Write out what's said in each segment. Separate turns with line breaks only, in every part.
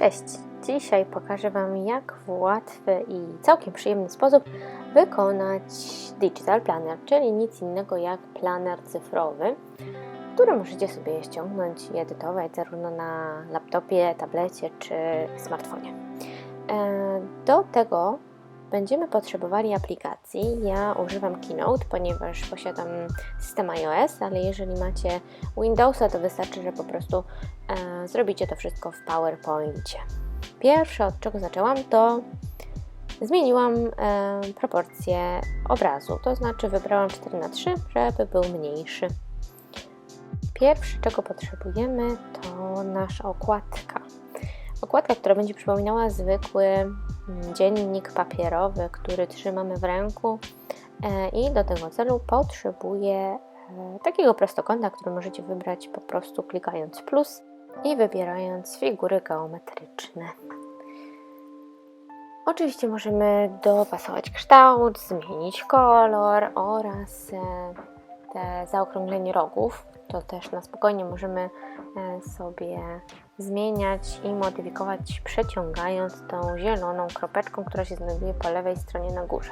Cześć! Dzisiaj pokażę Wam, jak w łatwy i całkiem przyjemny sposób wykonać Digital Planner, czyli nic innego jak planer cyfrowy, który możecie sobie ściągnąć i edytować zarówno na laptopie, tablecie czy smartfonie. E, do tego będziemy potrzebowali aplikacji. Ja używam Keynote, ponieważ posiadam system iOS, ale jeżeli macie Windowsa, to wystarczy, że po prostu zrobicie to wszystko w PowerPoincie. Pierwsze, od czego zaczęłam, to zmieniłam e, proporcje obrazu, to znaczy wybrałam 4 na 3 żeby był mniejszy. Pierwsze, czego potrzebujemy, to nasza okładka. Okładka, która będzie przypominała zwykły mm, dziennik papierowy, który trzymamy w ręku e, i do tego celu potrzebuję e, takiego prostokąta, który możecie wybrać po prostu klikając plus i wybierając figury geometryczne. Oczywiście możemy dopasować kształt, zmienić kolor oraz e, te zaokrąglenie rogów. To też na spokojnie możemy sobie zmieniać i modyfikować przeciągając tą zieloną kropeczką, która się znajduje po lewej stronie na górze.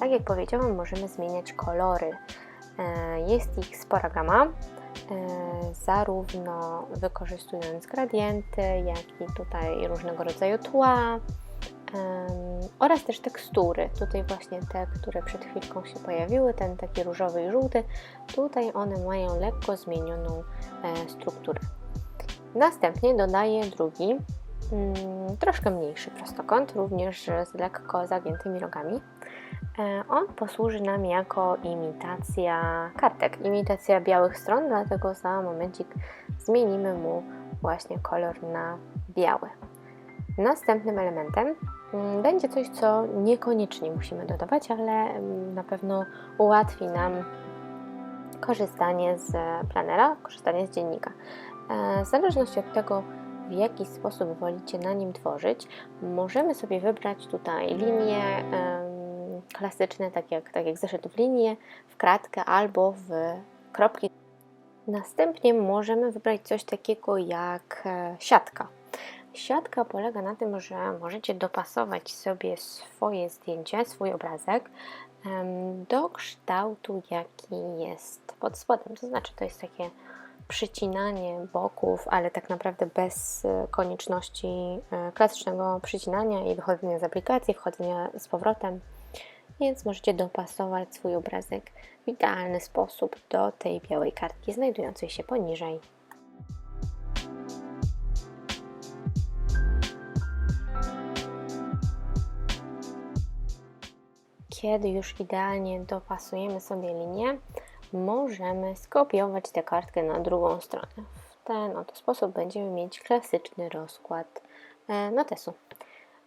Tak jak powiedziałam, możemy zmieniać kolory. E, jest ich spora gama, e, zarówno wykorzystując gradienty, jak i tutaj różnego rodzaju tła oraz też tekstury. Tutaj właśnie te, które przed chwilką się pojawiły, ten taki różowy i żółty, tutaj one mają lekko zmienioną e, strukturę. Następnie dodaję drugi, mm, troszkę mniejszy prostokąt, również z lekko zagiętymi rogami. E, on posłuży nam jako imitacja kartek, imitacja białych stron, dlatego za momencik zmienimy mu właśnie kolor na biały. Następnym elementem mm, będzie coś, co niekoniecznie musimy dodawać, ale mm, na pewno ułatwi nam korzystanie z planera, korzystanie z dziennika. E, w zależności od tego, w jaki sposób wolicie na nim tworzyć, możemy sobie wybrać tutaj linie klasyczne, tak jak, tak jak zeszyt w linię, w kratkę albo w kropki. Następnie możemy wybrać coś takiego jak e, siatka. Siatka polega na tym, że możecie dopasować sobie swoje zdjęcie, swój obrazek do kształtu, jaki jest pod spodem. To znaczy, to jest takie przycinanie boków, ale tak naprawdę bez e, konieczności e, klasycznego przycinania i wychodzenia z aplikacji, wchodzenia z powrotem. Więc możecie dopasować swój obrazek w idealny sposób do tej białej kartki znajdującej się poniżej. Kiedy już idealnie dopasujemy sobie linię, możemy skopiować tę kartkę na drugą stronę. W ten oto sposób będziemy mieć klasyczny rozkład e, notesu.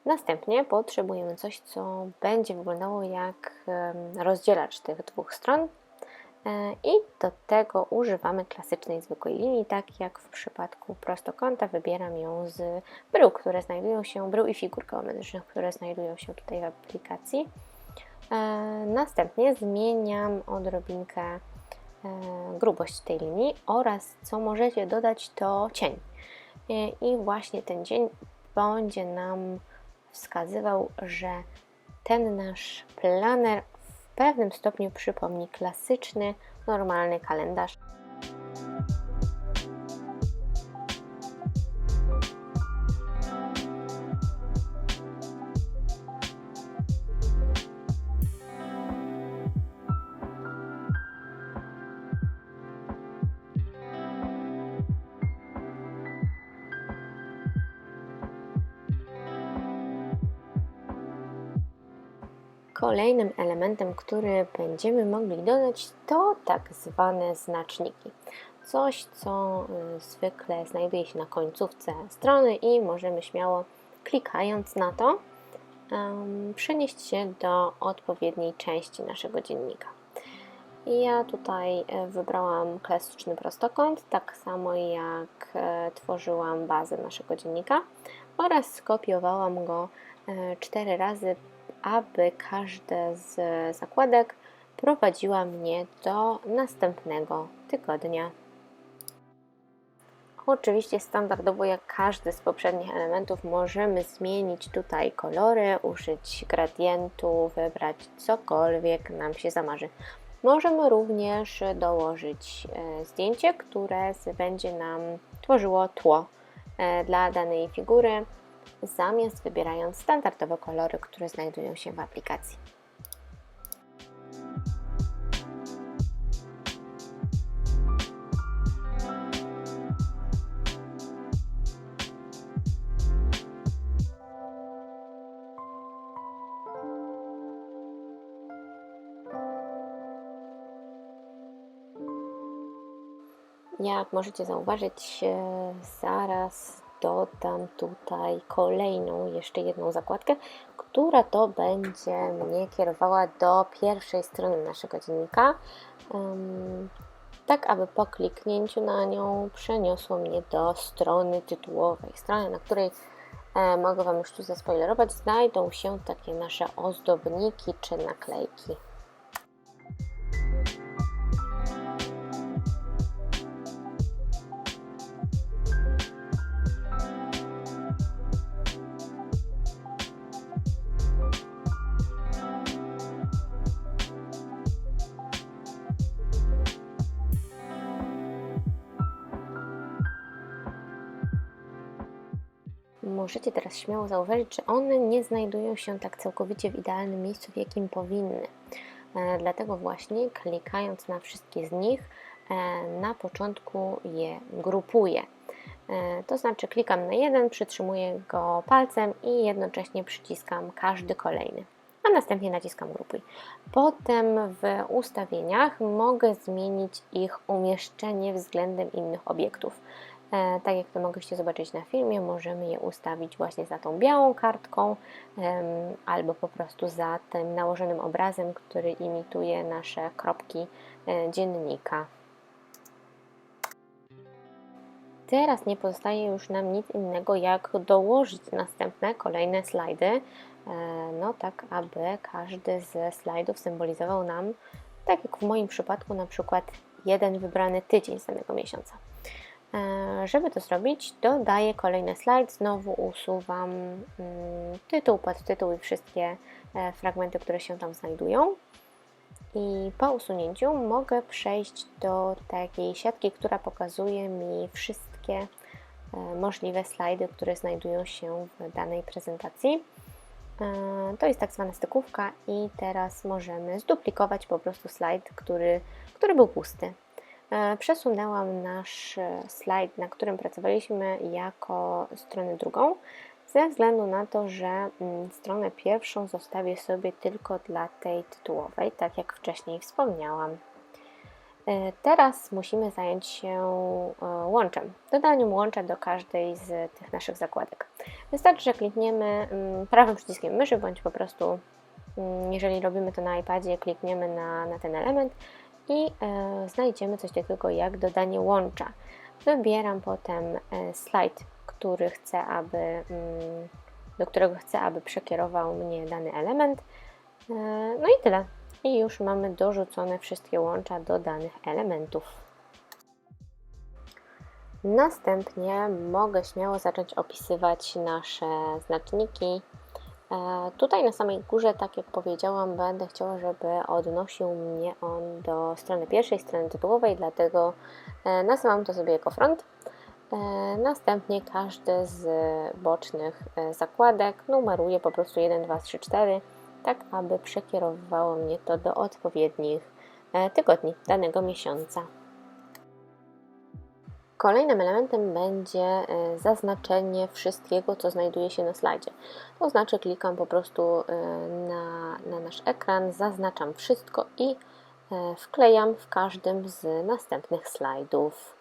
Następnie potrzebujemy coś, co będzie wyglądało jak rozdzielacz tych dwóch stron e, i do tego używamy klasycznej zwykłej linii, tak jak w przypadku prostokąta wybieram ją z brył, które znajdują się, brył i figur geometrycznych, które znajdują się tutaj w aplikacji. E, następnie zmieniam odrobinkę e, grubość tej linii oraz co możecie dodać to cień. I właśnie ten cień będzie nam wskazywał, że ten nasz planer w pewnym stopniu przypomni klasyczny, normalny kalendarz. Kolejnym elementem, który będziemy mogli dodać, to tak zwane znaczniki. Coś, co y, zwykle znajduje się na końcówce strony i możemy śmiało klikając na to przenieść się do odpowiedniej części naszego dziennika. Ja tutaj e, wybrałam klasyczny prostokąt, tak samo jak e, tworzyłam bazę naszego dziennika oraz skopiowałam go e, cztery razy aby każde z zakładek prowadziła mnie do następnego tygodnia. Oczywiście standardowo jak każdy z poprzednich elementów możemy zmienić tutaj kolory, użyć gradientu, wybrać cokolwiek nam się zamarzy. Możemy również dołożyć e, zdjęcie, które będzie nam tworzyło tło e, dla danej figury, zamiast wybierając standardowe kolory, które znajdują się w aplikacji. Jak możecie zauważyć, e, zaraz dodam tutaj kolejną, jeszcze jedną zakładkę, która to będzie mnie kierowała do pierwszej strony naszego dziennika, tak aby po kliknięciu na nią przeniosło mnie do strony tytułowej, strony, na której e, mogę Wam już tu zaspoilerować, znajdą się takie nasze ozdobniki czy naklejki. Możecie teraz śmiało zauważyć, że one nie znajdują się tak całkowicie w idealnym miejscu, w jakim powinny. E, dlatego właśnie klikając na wszystkie z nich, e, na początku je grupuję. E, to znaczy klikam na jeden, przytrzymuję go palcem i jednocześnie przyciskam każdy kolejny a następnie naciskam grupuj. Potem w ustawieniach mogę zmienić ich umieszczenie względem innych obiektów. E, tak jak to mogliście zobaczyć na filmie, możemy je ustawić właśnie za tą białą kartką albo po prostu za tym nałożonym obrazem, który imituje nasze kropki e, dziennika. Teraz nie pozostaje już nam nic innego, jak dołożyć następne, kolejne slajdy, e, no tak, aby każdy ze slajdów symbolizował nam, tak jak w moim przypadku, na przykład jeden wybrany tydzień z danego miesiąca. E, żeby to zrobić, dodaję kolejny slajd, znowu usuwam mm, tytuł, podtytuł i wszystkie e, fragmenty, które się tam znajdują. I po usunięciu mogę przejść do takiej siatki, która pokazuje mi wszystkie e, możliwe slajdy, które znajdują się w danej prezentacji. To jest tak zwana stykówka i teraz możemy zduplikować po prostu slajd, który, który był pusty. E, przesunęłam nasz e, slajd, na którym pracowaliśmy, jako stronę drugą, ze względu na to, że mm, stronę pierwszą zostawię sobie tylko dla tej tytułowej, tak jak wcześniej wspomniałam. E, teraz musimy zająć się łączem, dodaniem łącza do każdej z tych naszych zakładek. Wystarczy, że klikniemy mm, prawym przyciskiem myszy, bądź po prostu, mm, jeżeli robimy to na iPadzie, klikniemy na, na ten element i e, znajdziemy coś takiego jak dodanie łącza. Wybieram potem e, slajd, który chcę, aby, mm, do którego chcę, aby przekierował mnie dany element. E, no i tyle. I już mamy dorzucone wszystkie łącza do danych elementów. Następnie mogę śmiało zacząć opisywać nasze znaczniki tutaj na samej górze, tak jak powiedziałam, będę chciała, żeby odnosił mnie on do strony pierwszej, strony tytułowej, dlatego e, nazywam to sobie jako front. E, następnie każdy z bocznych zakładek numeruję po prostu 1, 2, 3, 4, tak aby przekierowywało mnie to do odpowiednich tygodni danego miesiąca. Kolejnym elementem będzie e, zaznaczenie wszystkiego, co znajduje się na slajdzie. To znaczy klikam po prostu e, na, na nasz ekran, zaznaczam wszystko i e, wklejam w każdym z następnych slajdów.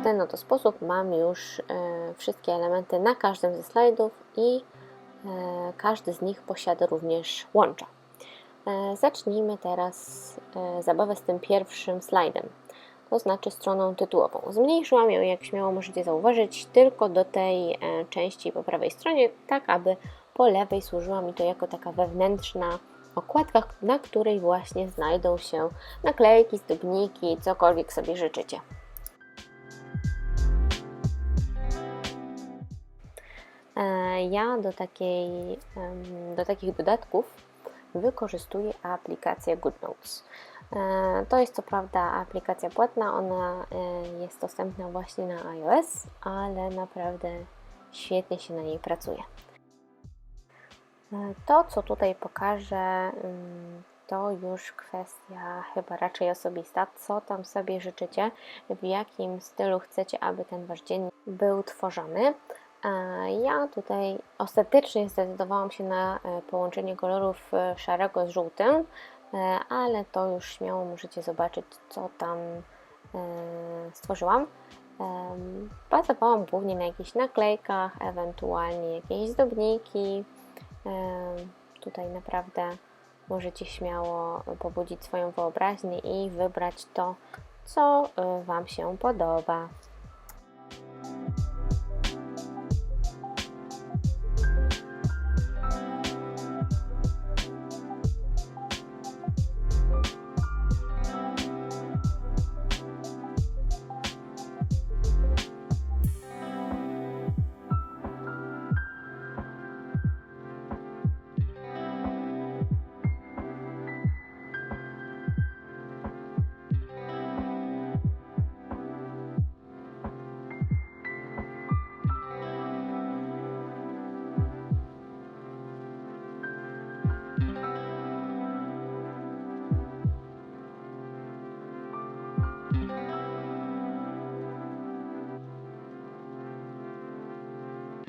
W ten oto sposób mam już wszystkie elementy na każdym ze slajdów i każdy z nich posiada również łącza. E, zacznijmy teraz e, zabawę z tym pierwszym slajdem, to znaczy stroną tytułową. Zmniejszyłam ją, jak śmiało możecie zauważyć, tylko do tej e, części po prawej stronie, tak aby po lewej służyła mi to jako taka wewnętrzna okładkach, na której właśnie znajdą się naklejki, zdobniki, cokolwiek sobie życzycie. Ja do, takiej, do takich dodatków wykorzystuję aplikację GoodNotes. E, to jest co prawda aplikacja płatna, ona e, jest dostępna właśnie na iOS, ale naprawdę świetnie się na niej pracuje. To, co tutaj pokażę, mm, to już kwestia chyba raczej osobista, co tam sobie życzycie, w jakim stylu chcecie, aby ten wasz dzień był tworzony. Ja tutaj ostatecznie zdecydowałam się na e, połączenie kolorów e, szarego z żółtym, e, ale to już śmiało możecie zobaczyć, co tam stworzyłam. Pracowałam głównie na jakichś naklejkach, ewentualnie jakieś zdobniki. Tutaj naprawdę możecie śmiało pobudzić swoją wyobraźnię i wybrać to, co Wam się podoba.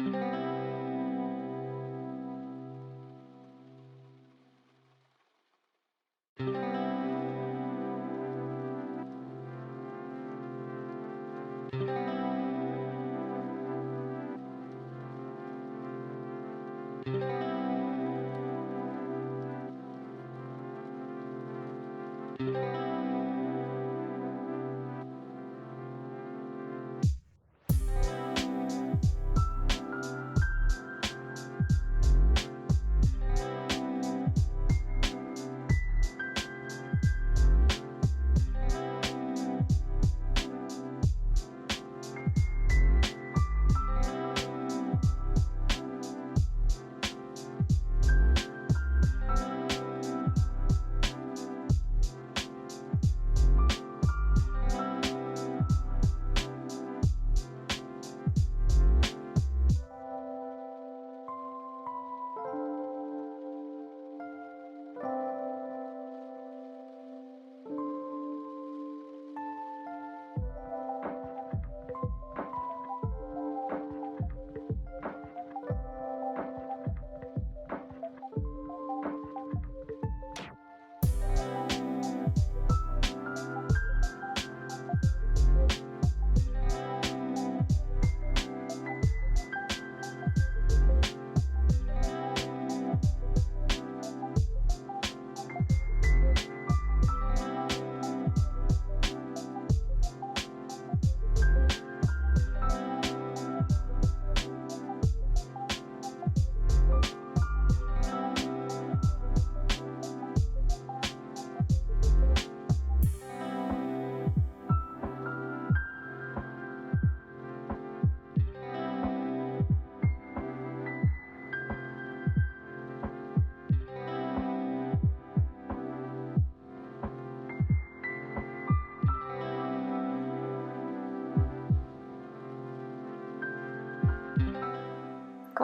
Thank you.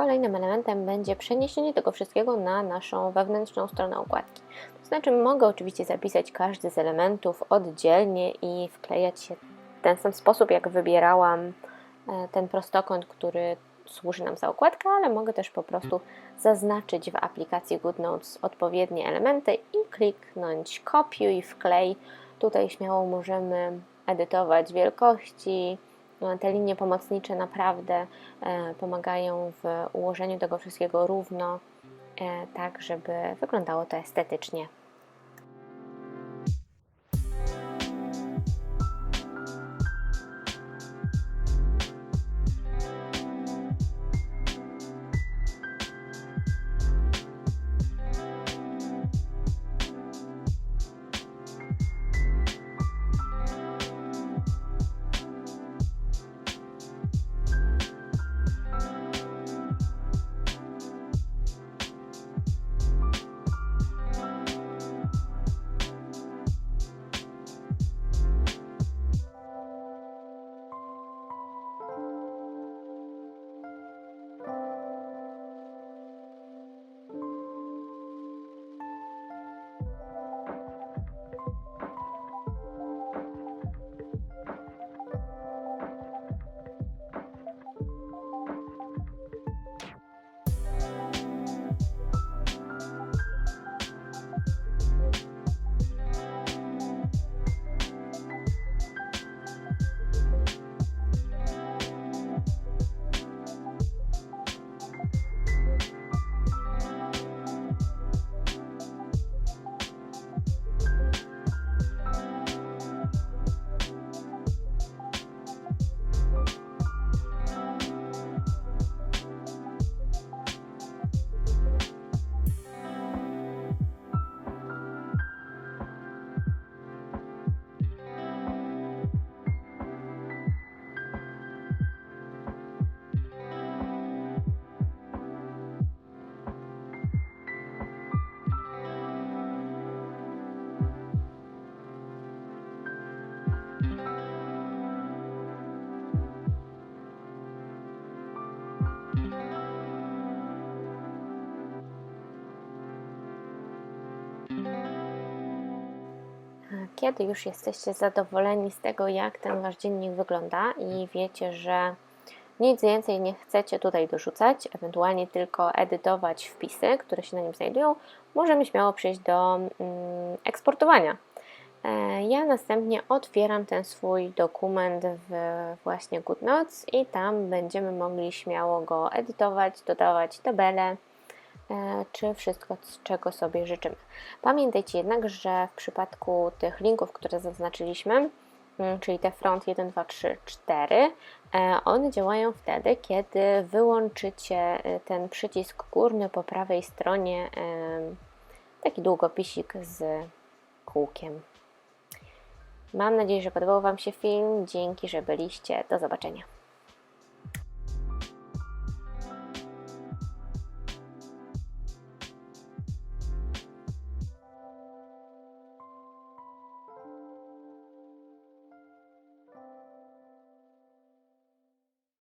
Kolejnym elementem będzie przeniesienie tego wszystkiego na naszą wewnętrzną stronę układki. To znaczy mogę oczywiście zapisać każdy z elementów oddzielnie i wklejać się w ten sam sposób, jak wybierałam e, ten prostokąt, który służy nam za układkę, ale mogę też po prostu zaznaczyć w aplikacji GoodNotes odpowiednie elementy i kliknąć kopiuj, wklej. Tutaj śmiało możemy edytować wielkości, te linie pomocnicze naprawdę e, pomagają w ułożeniu tego wszystkiego równo, e, tak żeby wyglądało to estetycznie. Kiedy już jesteście zadowoleni z tego, jak ten Wasz dziennik wygląda i wiecie, że nic więcej nie chcecie tutaj dorzucać, ewentualnie tylko edytować wpisy, które się na nim znajdują, możemy śmiało przejść do mm, eksportowania. E, Ja następnie otwieram ten swój dokument w właśnie GoodNotes i tam będziemy mogli śmiało go edytować, dodawać tabele, czy wszystko, czego sobie życzymy. Pamiętajcie jednak, że w przypadku tych linków, które zaznaczyliśmy, mm, czyli te front 1, 2, 3, 4, e, one działają wtedy, kiedy wyłączycie e, ten przycisk górny po prawej stronie, em, taki długopisik z kółkiem. Mam nadzieję, że podobał Wam się film. Dzięki, że byliście. Do zobaczenia.